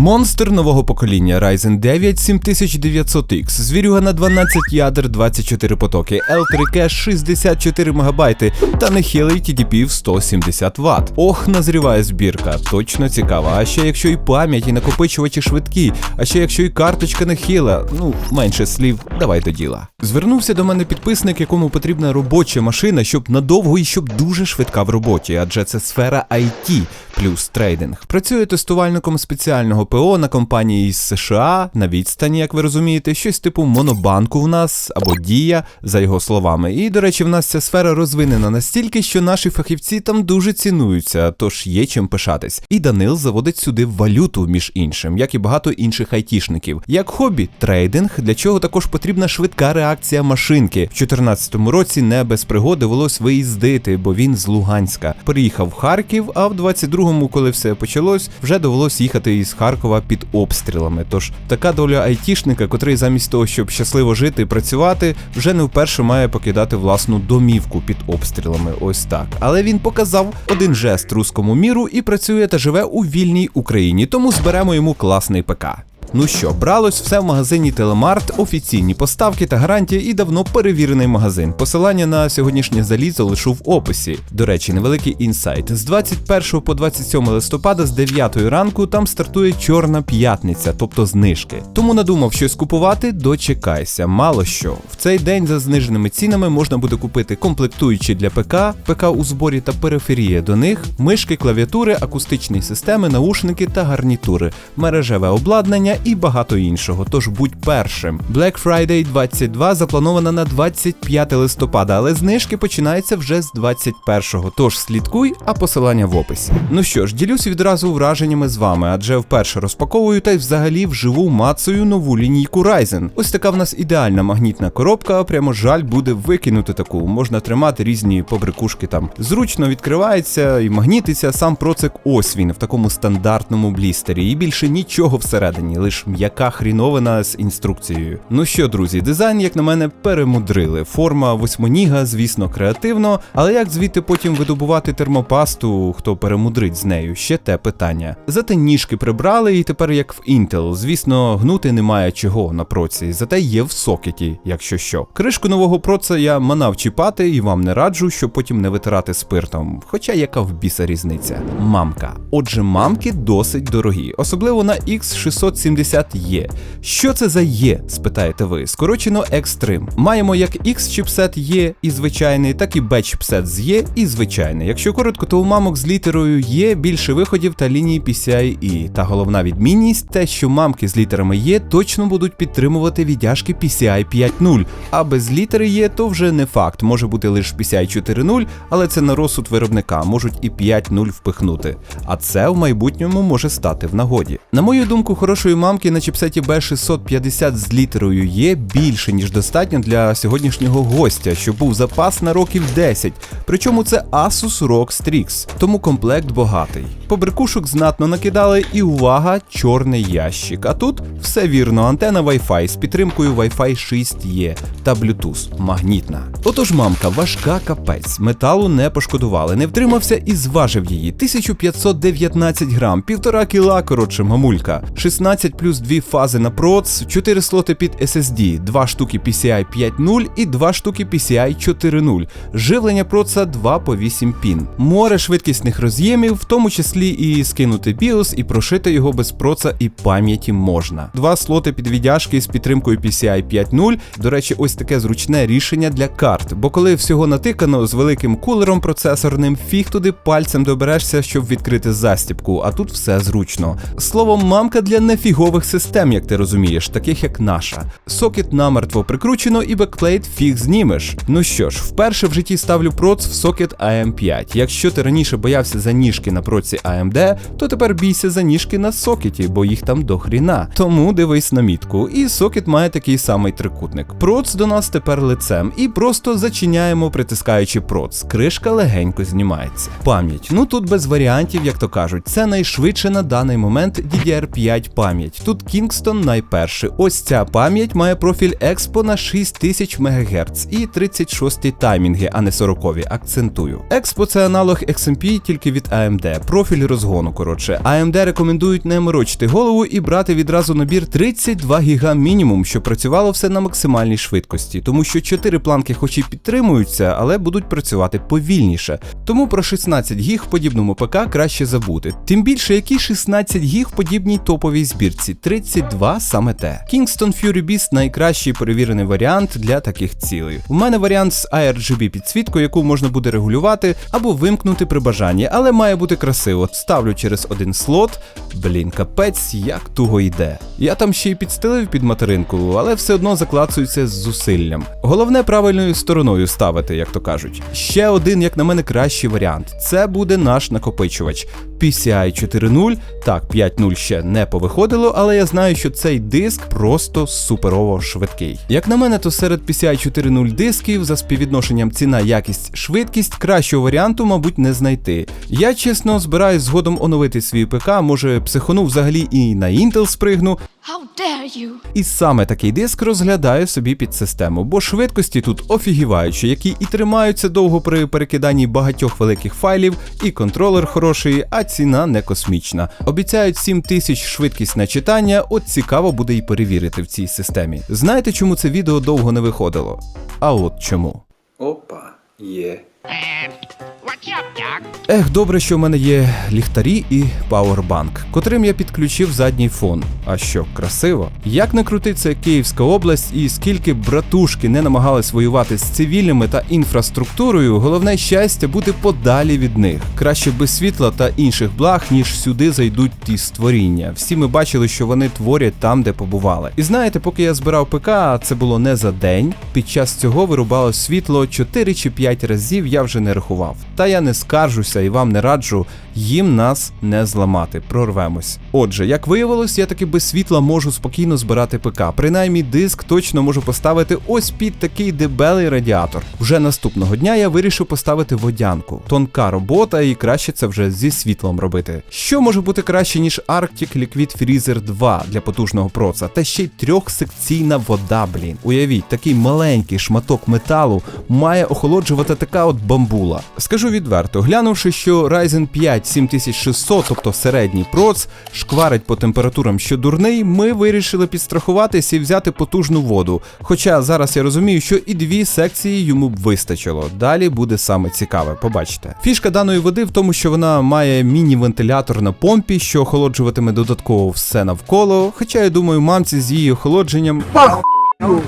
Монстр нового покоління Ryzen 9 7900X, звірюга на 12 ядер 24 потоки, L3 кеш 64 МБ та нехилий TDP в 170 Вт. Ох, назріває збірка, точно цікава. А ще якщо і пам'ять, і накопичувачі швидкі, а ще якщо і карточка нехила, ну менше слів, давай до діла. Звернувся до мене підписник, якому потрібна робоча машина, щоб надовго і щоб дуже швидка в роботі, адже це сфера IT плюс трейдинг. Працює тестувальником спеціального ПО на компанії із США на відстані, як ви розумієте, щось типу монобанку в нас або дія, за його словами. І, до речі, в нас ця сфера розвинена настільки, що наші фахівці там дуже цінуються, тож є чим пишатись. І Данил заводить сюди валюту, між іншим, як і багато інших айтішників. Як хобі, трейдинг, для чого також потрібна швидка реакція машинки. В 2014 році не без пригод довелось виїздити, бо він з Луганська. Приїхав в Харків, а в 22-му, коли все почалось, вже довелось їхати із Харкова під обстрілами. Тож така доля айтішника, котрий замість того, щоб щасливо жити і працювати, вже не вперше має покидати власну домівку під обстрілами. Ось так. Але він показав один жест руському міру і працює та живе у вільній Україні. Тому зберемо йому класний ПК. Ну що, бралось все в магазині Телемарт, офіційні поставки та гарантії і давно перевірений магазин. Посилання на сьогоднішнє залізо лишу в описі. До речі, невеликий інсайт. З 21 по 27 листопада з 9 ранку там стартує Чорна п'ятниця, тобто знижки. Тому надумав щось купувати, дочекайся. Мало що. В цей день за зниженими цінами можна буде купити комплектуючі для ПК, ПК у зборі та периферія до них, мишки, клавіатури, акустичні системи, наушники та гарнітури, мережеве обладнання і багато іншого. Тож будь першим. Black Friday 22 запланована на 25 листопада, але знижки починаються вже з 21-го. Тож слідкуй, а посилання в описі. Ну що ж, ділюсь відразу враженнями з вами, адже вперше розпаковую та й взагалі вживу мацаю нову лінійку Ryzen. Ось така в нас ідеальна магнітна коробка. Прямо жаль буде викинути таку. Можна тримати різні побрикушки там. Зручно відкривається і магнітиться сам процик ось він в такому стандартному блістері. І більше нічого всередині, лиш м'яка хріновина з інструкцією. Ну що, друзі, дизайн, як на мене, перемудрили. Форма восьминіга, звісно, креативно, але як звідти потім видобувати термопасту, хто перемудрить з нею, ще те питання. Зате ніжки прибрали, і тепер як в Intel. Звісно, гнути немає чого на проці, зате є в сокеті, якщо що. Кришку нового проца я манав чіпати і вам не раджу, щоб потім не витирати спиртом. Хоча яка в біса різниця? Мамка. Отже, мамки досить дорогі, особливо на X670E. Що це за Є? спитаєте ви. Скорочено Extreme. Маємо як X чіпсет Є і звичайний, так і B чіпсет з Є і звичайний. Якщо коротко, то у мамок з літерою Є більше виходів та лінії PCIe. Та головна відмінність те, що мамки з літерами Є точно будуть підтримувати віддяжки PCI 5.0, а без літери Є то вже не факт. Може бути лише PCI 4.0, але це на розсуд виробника, можуть і 5.0 впихнути. А це в майбутньому може стати в нагоді. На мою думку, хорошої мамки на чіпсеті B650 з літерою Є більше, ніж достатньо для сьогоднішнього гостя, що був запас на років 10. Причому це Asus ROG Strix, тому комплект багатий. Побрикушок знатно накидали, і увага, чорний ящик. А тут все вірно, антена Wi-Fi з підтримкою Wi-Fi 6E та Bluetooth магнітна. Отож, мамка важка капець, металу не пошкодували, не втримався і зважив її 1519 грам, півтора кіла, коротше, мамулька, 16 плюс 2 фази на проц, 4 слоти під SSD, 2 штуки PCI 5.0 і 2 штуки PCI 4.0. Живлення проца 2 по 8 пін. Море швидкісних роз'ємів, в тому числі і скинути BIOS, і прошити його без проца і пам'яті можна. Два слоти під віддяжки з підтримкою PCI 5.0. До речі, ось таке зручне рішення для карт. Бо коли всього натикано з великим кулером процесорним, фіг туди пальцем доберешся, щоб відкрити застіпку, а тут все зручно. Словом, мамка для нефігових систем, як ти розумієш, таких як наша. Сокет намертво прикручено і бекплейт фіг знімеш. Ну що ж, вперше в житті ставлю проц в сокет AM5. Якщо ти раніше боявся за ніжки на проці AMD, то тепер бійся за ніжки на сокеті, бо їх там до хріна. Тому дивись на мітку. І сокет має такий самий трикутник. Проц до нас тепер лицем, і просто зачиняємо, притискаючи проц. Кришка легенько знімається. Пам'ять. Ну тут без варіантів, як то кажуть, це найшвидше на даний момент DDR5 пам'ять. Пам'ять. Тут Kingston найперший. Ось ця пам'ять має профіль Expo на 6000 МГц і 36 таймінги, а не 40-ві. акцентую. Expo це аналог XMP тільки від AMD, профіль розгону. Коротше, AMD рекомендують не морочити голову і брати відразу набір 32 ГБ мінімум, щоб працювало все на максимальній швидкості, тому що 4 планки хоч і підтримуються, але будуть працювати повільніше. Тому про 16 гіг в подібному ПК краще забути. Тим більше, які 16 гіг в подібній топовій збірці, 32 саме те. Kingston Fury Beast найкращий перевірений варіант для таких цілей. У мене варіант з ARGB підсвіткою, яку можна буде регулювати або вимкнути при бажанні, але має бути красиво. Ставлю через один слот. Блін, капець, як туго йде. Я там ще й підстелив під материнку, але все одно заклацується з зусиллям. Головне правильною стороною ставити, як то кажуть. Ще один, як на мене, кращий варіант. Це буде наш накопичувач. PCI 4.0, так, 5.0 ще не повиходило, але я знаю, що цей диск просто суперово швидкий. Як на мене, то серед PCI 4.0 дисків за співвідношенням ціна, якість, швидкість кращого варіанту, мабуть, не знайти. Я чесно збираюсь згодом оновити свій ПК, може психону взагалі і на Intel спригну. How dare you? І саме такий диск розглядаю собі під систему, бо швидкості тут офігіваючі, які і тримаються довго при перекиданні багатьох великих файлів, і контролер хороший, а ціна не космічна. Обіцяють 7000 швидкість на читання, от цікаво буде і перевірити в цій системі. Знаєте, чому це відео довго не виходило? А от чому. Опа, є. Doc? Ех, добре, що в мене є ліхтарі і пауербанк, котрим я підключив задній фон. А що, красиво? Як не крути, це Київська область, і скільки братушки не намагались воювати з цивільними та інфраструктурою, головне щастя бути подалі від них. Краще без світла та інших благ, ніж сюди зайдуть ті створіння. Всі ми бачили, що вони творять там, де побували. І знаєте, поки я збирав ПК, а це було не за день. Під час цього вирубало світло 4 чи 5 разів, я вже не рахував. Та я не скаржуся і вам не раджу їм нас не зламати. Прорвемось. Отже, як виявилось, я таки без світла можу спокійно збирати ПК. Принаймні, диск точно можу поставити ось під такий дебелий радіатор. Вже наступного дня я вирішив поставити водянку. Тонка робота, і краще це вже зі світлом робити. Що може бути краще, ніж Arctic Liquid Freezer 2 для потужного проца, та ще й трьохсекційна вода, блін. Уявіть, такий маленький шматок металу має охолоджувати така от бамбула. Скажу відверто, глянувши, що Ryzen 5 7600, тобто середній проц, шкварить по температурам, що дурний, ми вирішили підстрахуватись і взяти потужну воду. Хоча зараз я розумію, що і дві секції йому б вистачило. Далі буде саме цікаве, побачите. Фішка даної води в тому, що вона має міні-вентилятор на помпі, що охолоджуватиме додатково все навколо. Хоча я думаю, мамці з її охолодженням.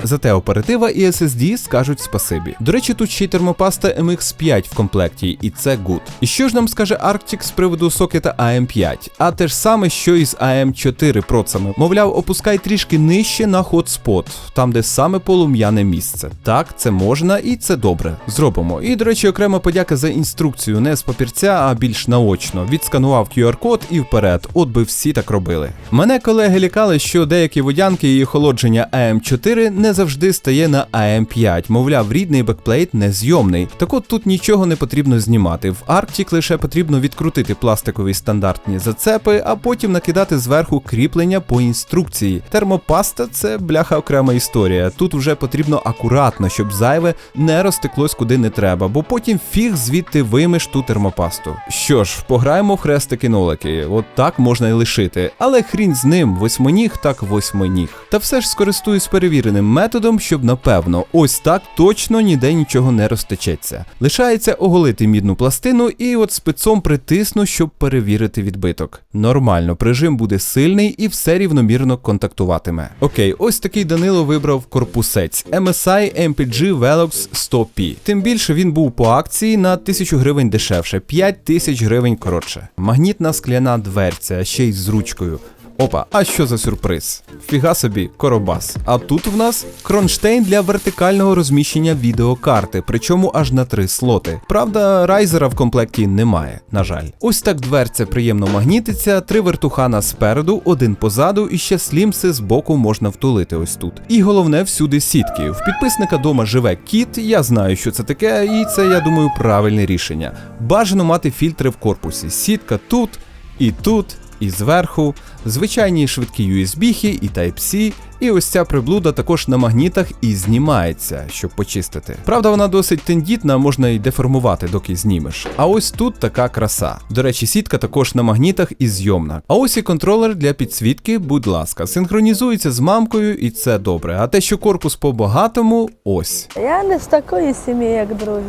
Зате оператива і SSD скажуть спасибі. До речі, тут ще й термопаста MX5 в комплекті, і це гуд. І що ж нам скаже Arctic з приводу сокета AM5? А те ж саме, що і з AM4 процами. Мовляв, опускай трішки нижче на хотспот, там де саме полум'яне місце. Так, це можна і це добре. Зробимо. І, до речі, окрема подяка за інструкцію не з папірця, а більш наочно. Відсканував QR-код і вперед. От би всі так робили. Мене колеги лякали, що деякі водянки і охолодження AM4 не завжди стає на AM5. Мовляв, рідний бекплейт незйомний. Так от тут нічого не потрібно знімати. В Arctic лише потрібно відкрутити пластикові стандартні зацепи, а потім накидати зверху кріплення по інструкції. Термопаста це бляха окрема історія. Тут вже потрібно акуратно, щоб зайве не розтеклось куди не треба, бо потім фіг звідти вимиш ту термопасту. Що ж, пограємо в хрестики-нолики. От так можна і лишити. Але хрін з ним, восьминіг так восьминіг. Та все ж скористуюсь перевіреним методом, щоб напевно, ось так точно ніде нічого не розтечеться. Лишається оголити мідну пластину і от спецом притисну, щоб перевірити відбиток. Нормально, прижим буде сильний і все рівномірно контактуватиме. Окей, ось такий Данило вибрав корпусець MSI MPG Velox 100P. Тим більше він був по акції на 1000 гривень дешевше, 5000 гривень коротше. Магнітна скляна дверця, ще й з ручкою. Опа, а що за сюрприз? Фіга собі, коробас. А тут в нас кронштейн для вертикального розміщення відеокарти, причому аж на три слоти. Правда, райзера в комплекті немає, на жаль. Ось так дверця приємно магнітиться, три вертухана спереду, один позаду, і ще слімси з боку можна втулити ось тут. І головне всюди сітки. В підписника дома живе кіт, я знаю, що це таке, і це, я думаю, правильне рішення. Бажано мати фільтри в корпусі. Сітка тут і тут. І зверху звичайні швидкі USB-хи і Type-C, і ось ця приблуда також на магнітах і знімається, щоб почистити. Правда, вона досить тендітна, можна й деформувати, доки знімеш. А ось тут така краса. До речі, сітка також на магнітах і зйомна. А ось і контролер для підсвітки, будь ласка, синхронізується з мамкою, і це добре. А те, що корпус по-багатому, ось. Я не з такої сім'ї, як другі.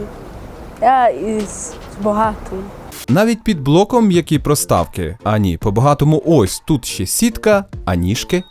Я із багатої. Навіть під блоком які проставки. А ні, по-багатому ось тут ще сітка, а ніжки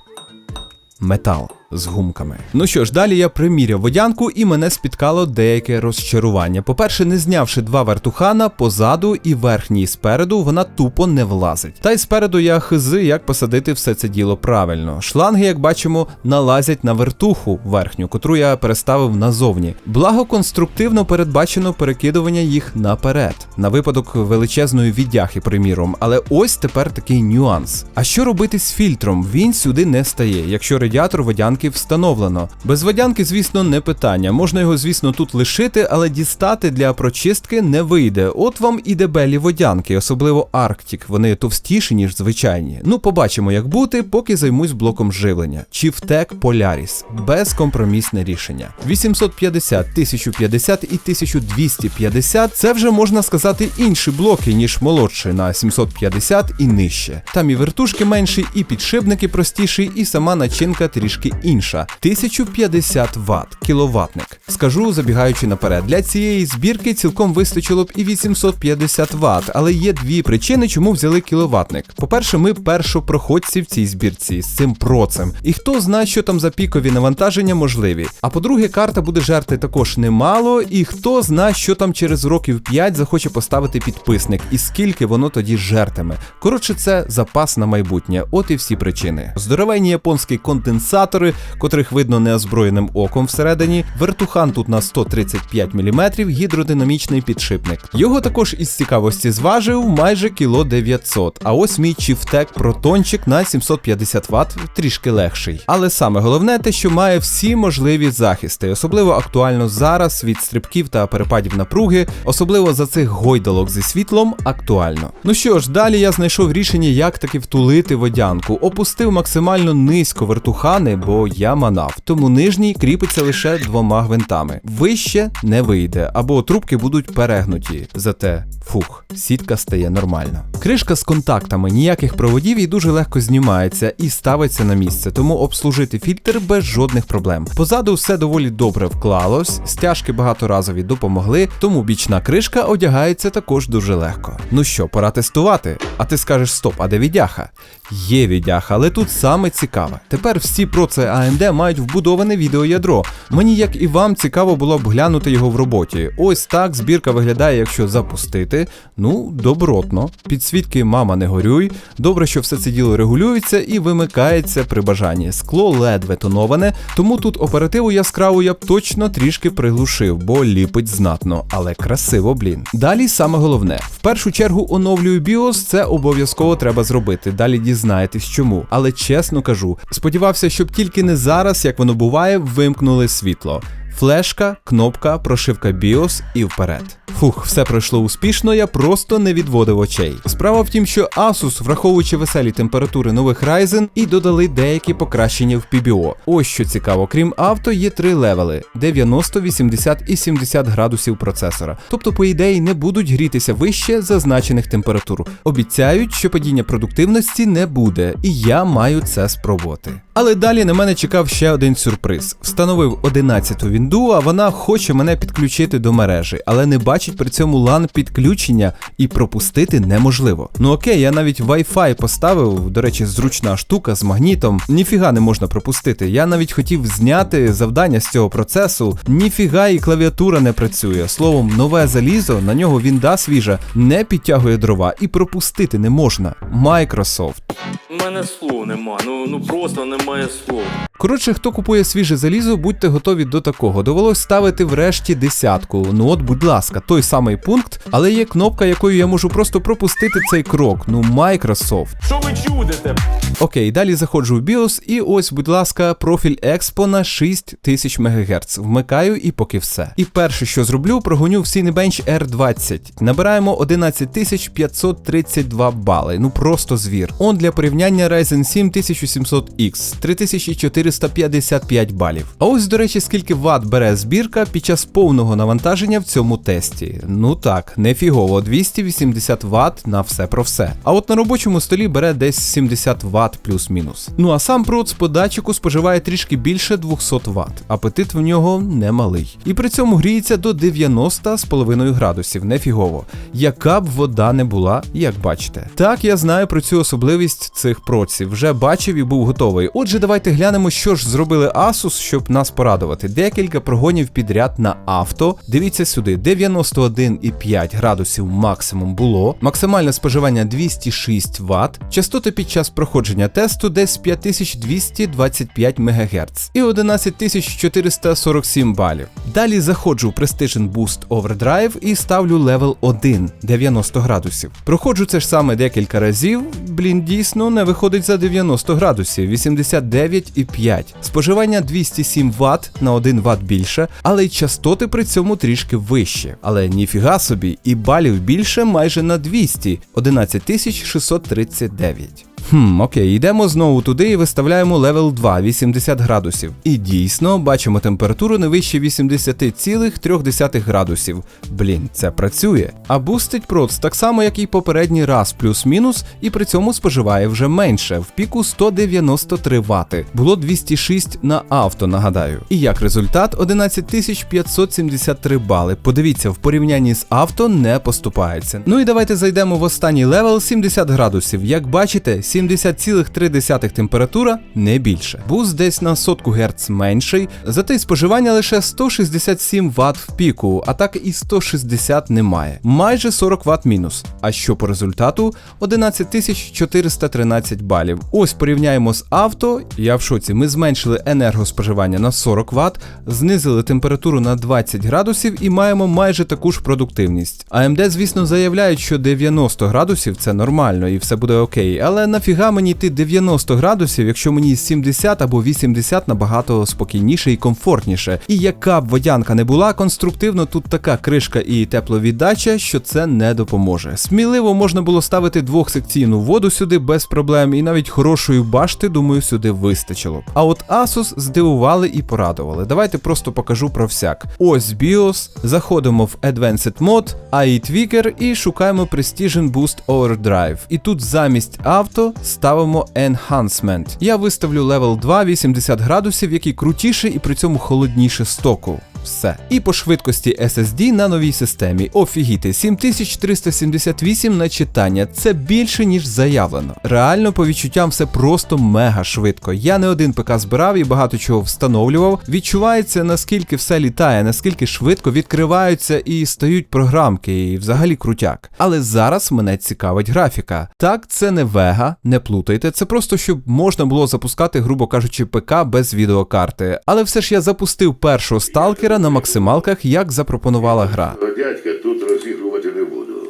метал з гумками. Ну що ж, далі я приміряв водянку і мене спіткало деяке розчарування. По-перше, не знявши два вертухана позаду і верхній спереду, вона тупо не влазить. Та й спереду я хизи, як посадити все це діло правильно. Шланги, як бачимо, налазять на вертуху верхню, котру я переставив назовні. Благо конструктивно передбачено перекидування їх наперед, на випадок величезної віддяхи, приміром. Але ось тепер такий нюанс. А що робити з фільтром? Він сюди не стає, якщо радіатор водянки встановлено. Без водянки, звісно, не питання. Можна його, звісно, тут лишити, але дістати для прочистки не вийде. От вам і дебелі водянки, особливо Арктик. Вони товстіші, ніж звичайні. Ну, побачимо, як бути, поки займусь блоком живлення. Чіфтек Polaris. безкомпромісне рішення. 850, 1050 і 1250 це вже можна сказати інші блоки, ніж молодші на 750 і нижче. Там і вертушки менші, і підшипники простіші, і сама начинка трішки інша. 1050 Вт, кіловатник. Скажу, забігаючи наперед, для цієї збірки цілком вистачило б і 850 Вт, але є дві причини, чому взяли кіловатник. По-перше, ми першопроходці в цій збірці з цим процем. І хто знає, що там за пікові навантаження можливі. А по-друге, карта буде жерти також немало, і хто знає, що там через років 5 захоче поставити підписник, і скільки воно тоді жертиме. Коротше, це запас на майбутнє. От і всі причини. Здоровенні японські конденсатори, котрих видно неозброєним оком всередині. Вертухан тут на 135 мм, гідродинамічний підшипник. Його також із цікавості зважив майже кіло 900. А ось мій чіфтек протончик на 750 Вт, трішки легший. Але саме головне те, що має всі можливі захисти, особливо актуально зараз від стрибків та перепадів напруги, особливо за цих гойдалок зі світлом, актуально. Ну що ж, далі я знайшов рішення, як таки втулити водянку. Опустив максимально низько вертухани, бо я манав. Тому нижній кріпиться лише двома гвинтами. Вище не вийде, або трубки будуть перегнуті. Зате фух, сітка стає нормально. Кришка з контактами, ніяких проводів і дуже легко знімається і ставиться на місце, тому обслужити фільтр без жодних проблем. Позаду все доволі добре вклалось, стяжки багаторазові допомогли, тому бічна кришка одягається також дуже легко. Ну що, пора тестувати? А ти скажеш стоп, а де відяха? Є відяха, але тут саме цікаве. Тепер всі проци AMD мають вбудоване відеоядро. Мені, як і вам, цікаво було б глянути його в роботі. Ось так збірка виглядає, якщо запустити. Ну, добротно. Підсвітки мама не горюй. Добре, що все це діло регулюється і вимикається при бажанні. Скло ледве тоноване, тому тут оперативу яскраву я б точно трішки приглушив, бо ліпить знатно, але красиво, блін. Далі саме головне. В першу чергу оновлюю BIOS, це обов'язково треба зробити. Далі дізнаєтесь чому. Але чесно кажу, сподівався, щоб тільки не зараз, як воно буває, вимкнули світло. Флешка, кнопка, прошивка BIOS і вперед. Фух, все пройшло успішно, я просто не відводив очей. Справа в тім, що Asus, враховуючи веселі температури нових Ryzen, і додали деякі покращення в PBO. Ось що цікаво, крім авто, є три левели: 90, 80 і 70 градусів процесора. Тобто, по ідеї, не будуть грітися вище зазначених температур. Обіцяють, що падіння продуктивності не буде, і я маю це спробувати. Але далі на мене чекав ще один сюрприз. Встановив 11-ту вінду, а вона хоче мене підключити до мережі, але не бачить при цьому LAN підключення і пропустити неможливо. Ну окей, я навіть Wi-Fi поставив, до речі, зручна штука з магнітом. Ніфіга не можна пропустити. Я навіть хотів зняти завдання з цього процесу. Ніфіга і клавіатура не працює. Словом, нове залізо, на нього вінда свіжа, не підтягує дрова і пропустити не можна. Microsoft. У мене слов нема. Ну ну просто немає слов. Коротше, хто купує свіже залізо, будьте готові до такого. Того, довелось ставити врешті десятку. Ну от, будь ласка, той самий пункт, але є кнопка, якою я можу просто пропустити цей крок. Ну, Microsoft. Що ви чудите? Окей, далі заходжу в BIOS і ось, будь ласка, профіль Expo на 6000 МГц. Вмикаю і поки все. І перше, що зроблю, прогоню в Cinebench R20. Набираємо 11532 бали. Ну просто звір. Он для порівняння Ryzen 7 1700X 3455 балів. А ось, до речі, скільки ватт бере збірка під час повного навантаження в цьому тесті. Ну так, нефігово, 280 Вт на все про все. А от на робочому столі бере десь 70 Вт плюс-мінус. Ну а сам проц по датчику споживає трішки більше 200 Вт. Апетит в нього немалий. І при цьому гріється до 90,5 градусів, нефігово. Яка б вода не була, як бачите. Так, я знаю про цю особливість цих проців, вже бачив і був готовий. Отже, давайте глянемо, що ж зробили Asus, щоб нас порадувати. Декілька прогонів підряд на авто. Дивіться сюди, 91,5 градусів максимум було, максимальне споживання 206 Вт, частоти під час проходження тесту десь 5225 МГц і 11447 балів. Далі заходжу в Precision Boost Overdrive і ставлю левел 1 90 градусів. Проходжу це ж саме декілька разів. Блін, дійсно не виходить за 90 градусів, 89,5. Споживання 207 Вт на 1 Вт більше, але й частоти при цьому трішки вище. Але ніфіга собі, і балів більше майже на 200 11639. Хм, окей, йдемо знову туди і виставляємо левел 2, 80 градусів. І дійсно бачимо температуру не вище 80,3 градусів. Блін, це працює. А бустить проц так само, як і попередній раз, плюс-мінус, і при цьому споживає вже менше, в піку 193 Вт. Було 206 на авто, нагадаю. І як результат 11573 бали. Подивіться, в порівнянні з авто не поступається. Ну і давайте зайдемо в останній левел 70 градусів. Як бачите, 70,3 температура не більше. Буст десь на сотку Гц менший, зате й споживання лише 167 Вт в піку, а так і 160 немає. Майже 40 Вт мінус. А що по результату? 11413 балів. Ось порівняємо з авто. Я в шоці. Ми зменшили енергоспоживання на 40 Вт, знизили температуру на 20 градусів і маємо майже таку ж продуктивність. AMD, звісно, заявляють, що 90 градусів це нормально і все буде окей, але нафіга мені йти 90 градусів, якщо мені 70 або 80 набагато спокійніше і комфортніше. І яка б водянка не була, конструктивно тут така кришка і тепловіддача, що це не допоможе. Сміливо можна було ставити двохсекційну воду сюди без проблем, і навіть хорошої башти, думаю, сюди вистачило. б. А от Asus здивували і порадували. Давайте просто покажу про всяк. Ось BIOS, заходимо в Advanced Mode, AI Tweaker і шукаємо Precision Boost Overdrive. І тут замість авто ставимо Enhancement. Я виставлю level 2 80 градусів, який крутіше і при цьому холодніше стоку. Все. І по швидкості SSD на новій системі. Офігіти, 7378 на читання. Це більше, ніж заявлено. Реально, по відчуттям, все просто мега швидко. Я не один ПК збирав і багато чого встановлював. Відчувається, наскільки все літає, наскільки швидко відкриваються і стають програмки, і взагалі крутяк. Але зараз мене цікавить графіка. Так, це не Vega, не плутайте, це просто щоб можна було запускати, грубо кажучи, ПК без відеокарти. Але все ж я запустив першого сталкера на максималках, як запропонувала гра. Дядька тут розігрувати не буду.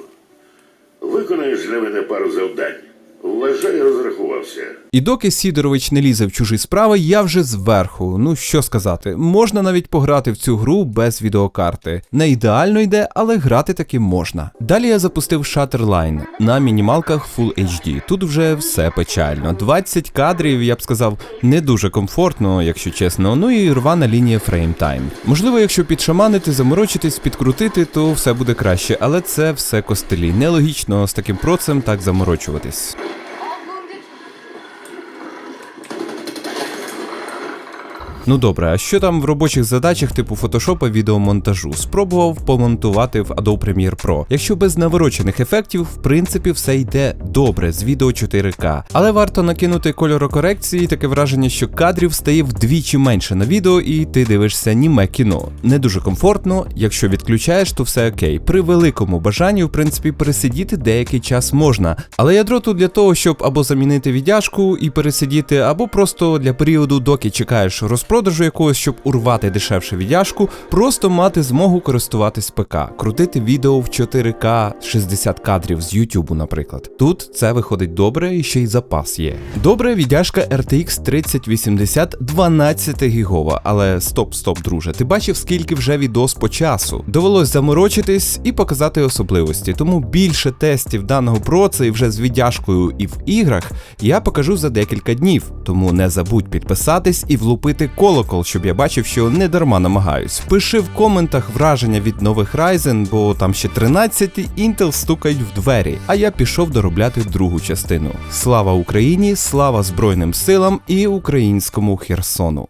Виконаєш для мене пару завдань. Вважай, розрахувався. І доки Сідорович не лізе в чужі справи, я вже зверху. Ну що сказати, можна навіть пограти в цю гру без відеокарти. Не ідеально йде, але грати таки можна. Далі я запустив Shutterline на мінімалках Full HD. Тут вже все печально. 20 кадрів, я б сказав, не дуже комфортно, якщо чесно. Ну і рвана лінія фреймтайм. Можливо, якщо підшаманити, заморочитись, підкрутити, то все буде краще, але це все костелі. Нелогічно з таким процем так заморочуватись. Ну добре, а що там в робочих задачах типу фотошопа відеомонтажу? Спробував помонтувати в Adobe Premiere Pro. Якщо без наворочених ефектів, в принципі, все йде добре з відео 4К. Але варто накинути кольорокорекції, таке враження, що кадрів стає вдвічі менше на відео, і ти дивишся німе кіно. Не дуже комфортно, якщо відключаєш, то все окей. При великому бажанні, в принципі, пересидіти деякий час можна. Але ядро тут для того, щоб або замінити віддяжку і пересидіти, або просто для періоду, доки чекаєш розпаку, розпродажу якогось, щоб урвати дешевше віддяжку, просто мати змогу користуватись ПК, крутити відео в 4К 60 кадрів з YouTube, наприклад. Тут це виходить добре і ще й запас є. Добре, віддяжка RTX 3080 12 гігова, але стоп, стоп, друже, ти бачив, скільки вже відос по часу. Довелось заморочитись і показати особливості, тому більше тестів даного проца і вже з віддяжкою і в іграх я покажу за декілька днів. Тому не забудь підписатись і влупити колокол, щоб я бачив, що не дарма намагаюсь. Пиши в коментах враження від нових Ryzen, бо там ще 13 Intel стукають в двері. А я пішов доробляти другу частину. Слава Україні, слава Збройним силам і українському Херсону.